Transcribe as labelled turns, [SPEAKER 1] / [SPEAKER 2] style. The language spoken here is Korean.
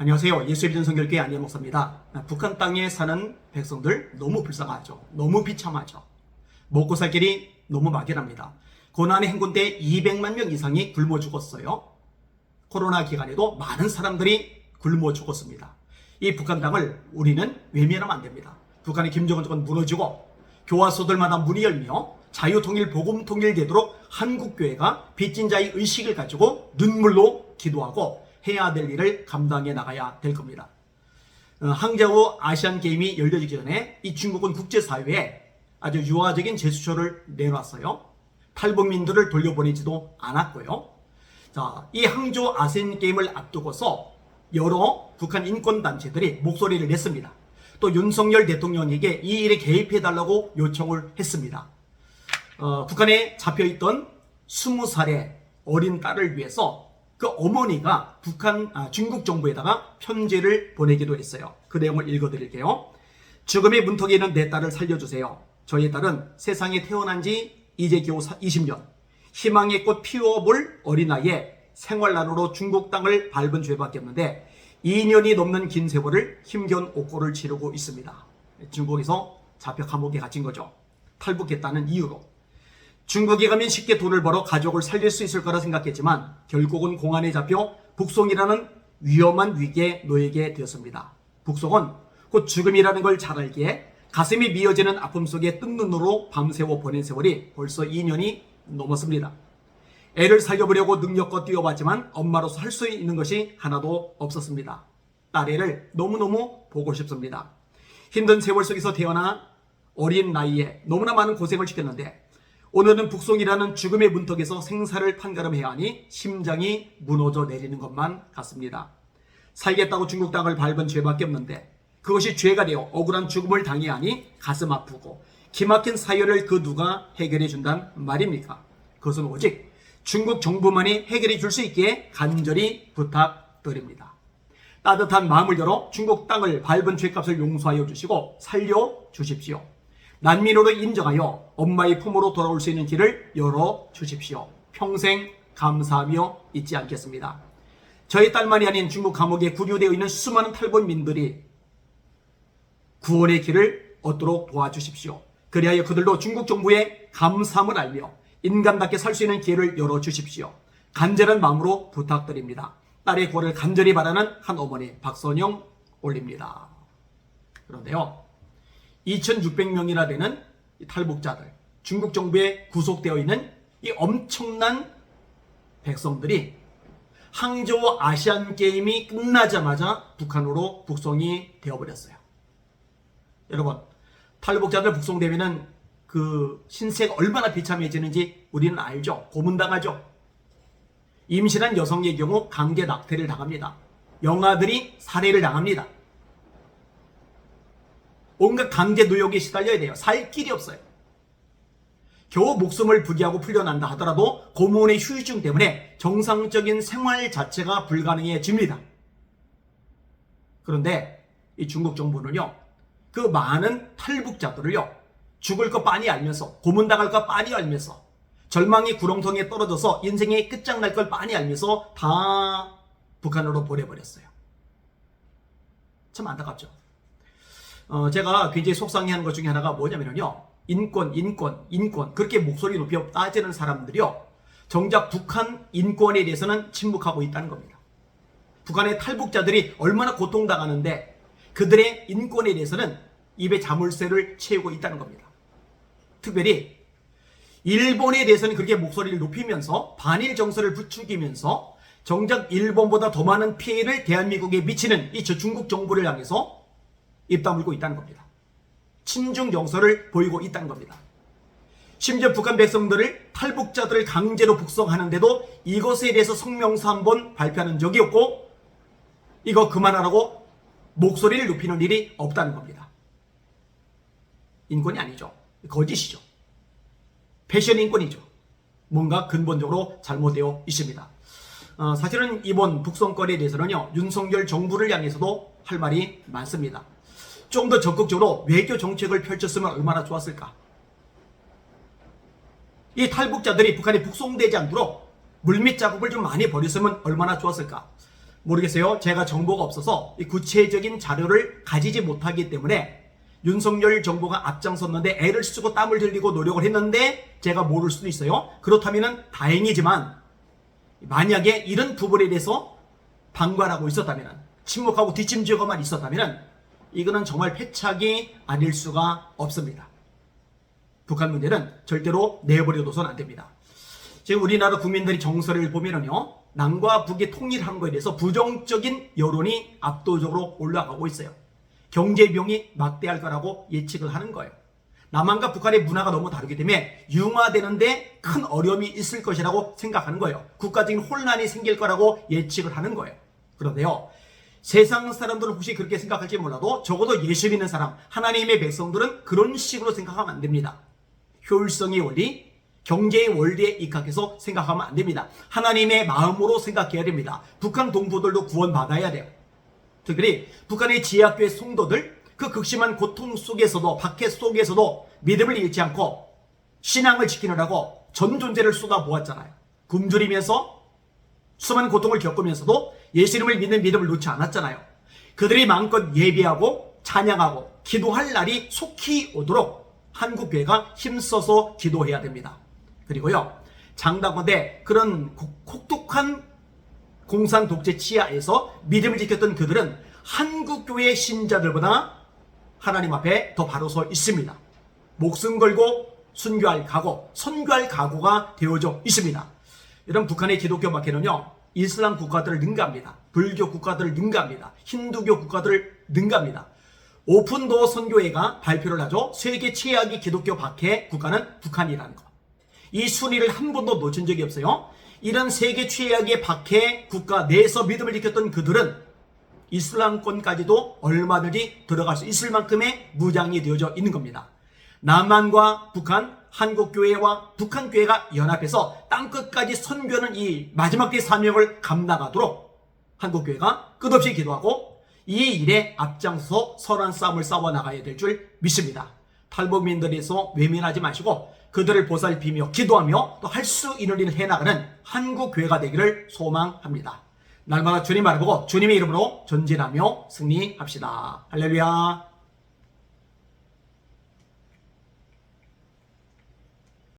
[SPEAKER 1] 안녕하세요. 예수의 믿는 성결교회 안예 목사입니다. 북한 땅에 사는 백성들 너무 불쌍하죠. 너무 비참하죠. 먹고 살 길이 너무 막연합니다. 고난의 행군 때 200만 명 이상이 굶어 죽었어요. 코로나 기간에도 많은 사람들이 굶어 죽었습니다. 이 북한 땅을 우리는 외면하면 안 됩니다. 북한의 김정은 정권 무너지고 교화소들마다 문이 열며 자유통일 복음통일 되도록 한국교회가 빚진 자의 의식을 가지고 눈물로 기도하고 해야 될 일을 감당해 나가야 될 겁니다. 어, 항저우 아시안 게임이 열려지기 전에 이 중국은 국제사회에 아주 유화적인 제스처를 내놨어요. 탈북민들을 돌려보내지도 않았고요. 자, 이 항저우 아시안 게임을 앞두고서 여러 북한 인권단체들이 목소리를 냈습니다. 또 윤석열 대통령에게 이 일에 개입해달라고 요청을 했습니다. 어, 북한에 잡혀있던 20살의 어린 딸을 위해서 그 어머니가 북한 아, 중국 정부에다가 편지를 보내기도 했어요. 그 내용을 읽어드릴게요. 죽음의 문턱에 있는 내 딸을 살려주세요. 저희 딸은 세상에 태어난 지 이제 겨우 20년. 희망의 꽃 피워볼 어린아이에 생활난으로 중국 땅을 밟은 죄밖에 없는데 2년이 넘는 긴 세월을 힘겨운 옥고를 치르고 있습니다. 중국에서 잡혀 감옥에 갇힌 거죠. 탈북했다는 이유로. 중국에 가면 쉽게 돈을 벌어 가족을 살릴 수 있을 거라 생각했지만 결국은 공안에 잡혀 북송이라는 위험한 위기에 놓이게 되었습니다. 북송은 곧 죽음이라는 걸 잘 알기에 가슴이 미어지는 아픔 속에 뜬 눈으로 밤새워 보낸 세월이 벌써 2년이 넘었습니다. 애를 살려보려고 능력껏 뛰어봤지만 엄마로서 할 수 있는 것이 하나도 없었습니다. 딸애를 너무너무 보고 싶습니다. 힘든 세월 속에서 태어나 어린 나이에 너무나 많은 고생을 시켰는데 오늘은 북송이라는 죽음의 문턱에서 생사를 판가름해야 하니 심장이 무너져 내리는 것만 같습니다. 살겠다고 중국 땅을 밟은 죄밖에 없는데 그것이 죄가 되어 억울한 죽음을 당해야 하니 가슴 아프고 기막힌 사연을 그 누가 해결해 준단 말입니까? 그것은 오직 중국 정부만이 해결해 줄 수 있기에 간절히 부탁드립니다. 따뜻한 마음을 열어 중국 땅을 밟은 죄값을 용서하여 주시고 살려 주십시오. 난민으로 인정하여 엄마의 품으로 돌아올 수 있는 길을 열어 주십시오. 평생 감사하며 잊지 않겠습니다. 저희 딸만이 아닌 중국 감옥에 구류되어 있는 수많은 탈북민들이 구원의 길을 얻도록 도와주십시오. 그리하여 그들도 중국 정부의 감사함을 알며 인간답게 살 수 있는 기회를 열어 주십시오. 간절한 마음으로 부탁드립니다. 딸의 구원을 간절히 바라는 한 어머니 박선영 올립니다. 그런데요. 2,600명이나 되는 탈북자들, 중국 정부에 구속되어 있는 이 엄청난 백성들이 항저우 아시안 게임이 끝나자마자 북한으로 북송이 되어버렸어요. 여러분, 탈북자들 북송되면은 그 신세가 얼마나 비참해지는지 우리는 알죠. 고문당하죠. 임신한 여성의 경우 강제 낙태를 당합니다. 영아들이 살해를 당합니다. 온갖 강제 노역에 시달려야 돼요. 살 길이 없어요. 겨우 목숨을 부기하고 풀려난다 하더라도 고문의 후유증 때문에 정상적인 생활 자체가 불가능해집니다. 그런데 이 중국 정부는요, 그 많은 탈북자들을요, 죽을 거 빤히 알면서, 고문당할 거 빤히 알면서, 절망의 구렁텅이에 떨어져서 인생의 끝장날 걸 빤히 알면서 다 북한으로 보내버렸어요. 참 안타깝죠. 어, 제가 굉장히 속상해하는 것 중에 하나가 뭐냐면요. 인권, 인권, 인권. 그렇게 목소리 높이 따지는 사람들이요. 정작 북한 인권에 대해서는 침묵하고 있다는 겁니다. 북한의 탈북자들이 얼마나 고통당하는데 그들의 인권에 대해서는 입에 자물쇠를 채우고 있다는 겁니다. 특별히 일본에 대해서는 그렇게 목소리를 높이면서 반일 정서를 부추기면서 정작 일본보다 더 많은 피해를 대한민국에 미치는 이 중국 정부를 향해서 입 다물고 있다는 겁니다. 친중 정서를 보이고 있다는 겁니다. 심지어 북한 백성들을 탈북자들을 강제로 북송하는데도 이것에 대해서 성명서 한 번 발표하는 적이 없고 이거 그만하라고 목소리를 높이는 일이 없다는 겁니다. 인권이 아니죠. 거짓이죠. 패션 인권이죠. 뭔가 근본적으로 잘못되어 있습니다. 어, 사실은 이번 북송건에 대해서는요, 윤석열 정부를 향해서도 할 말이 많습니다. 좀 더 적극적으로 외교 정책을 펼쳤으면 얼마나 좋았을까? 이 탈북자들이 북한에 북송되지 않도록 물밑 작업을 좀 많이 벌였으면 얼마나 좋았을까? 모르겠어요. 제가 정보가 없어서 이 구체적인 자료를 가지지 못하기 때문에 윤석열 정부가 앞장섰는데 애를 쓰고 땀을 흘리고 노력을 했는데 제가 모를 수도 있어요. 그렇다면 다행이지만 만약에 이런 부분에 대해서 방관하고 있었다면 침묵하고 뒷짐지고만 있었다면 이거는 정말 패착이 아닐 수가 없습니다. 북한 문제는 절대로 내버려둬서는 안 됩니다. 지금 우리나라 국민들이 정서를 보면은요, 남과 북이 통일하는 것에 대해서 부정적인 여론이 압도적으로 올라가고 있어요. 경제 비용이 막대할 거라고 예측을 하는 거예요. 남한과 북한의 문화가 너무 다르기 때문에 융화되는데 큰 어려움이 있을 것이라고 생각하는 거예요. 국가적인 혼란이 생길 거라고 예측을 하는 거예요. 그런데요, 세상 사람들은 혹시 그렇게 생각할지 몰라도 적어도 예수 믿는 사람, 하나님의 백성들은 그런 식으로 생각하면 안 됩니다. 효율성의 원리, 경제의 원리에 입각해서 생각하면 안 됩니다. 하나님의 마음으로 생각해야 됩니다. 북한 동포들도 구원받아야 돼요. 특별히 북한의 지하교회 성도들 그 극심한 고통 속에서도 박해 속에서도 믿음을 잃지 않고 신앙을 지키느라고 전 존재를 쏟아 보았잖아요. 굶주리면서 수많은 고통을 겪으면서도 예수님을 믿는 믿음을 놓지 않았잖아요. 그들이 마음껏 예비하고 찬양하고 기도할 날이 속히 오도록 한국 교회가 힘써서 기도해야 됩니다. 그리고요 장다건대 그런 혹독한 공산 독재 치하에서 믿음을 지켰던 그들은 한국 교회 신자들보다 하나님 앞에 더 바로 서 있습니다. 목숨 걸고 순교할 각오, 선교할 각오가 되어져 있습니다. 이런 북한의 기독교 박해는요, 이슬람 국가들을 능가합니다. 불교 국가들을 능가합니다. 힌두교 국가들을 능가합니다. 오픈도어 선교회가 발표를 하죠. 세계 최악의 기독교 박해 국가는 북한이라는 거. 이 순위를 한 번도 놓친 적이 없어요. 이런 세계 최악의 박해 국가 내에서 믿음을 지켰던 그들은 이슬람권까지도 얼마든지 들어갈 수 있을 만큼의 무장이 되어져 있는 겁니다. 남한과 북한, 한국교회와 북한교회가 연합해서 땅끝까지 선교하는 이 마지막 때 사명을 감당하도록 한국교회가 끝없이 기도하고 이 일에 앞장서 선한 싸움을 싸워 나가야 될 줄 믿습니다. 탈북민들에서 외면하지 마시고 그들을 보살피며 기도하며 또 할 수 있는 일을 해나가는 한국교회가 되기를 소망합니다. 날마다 주님 알아보고 주님의 이름으로 전진하며 승리합시다. 할렐루야.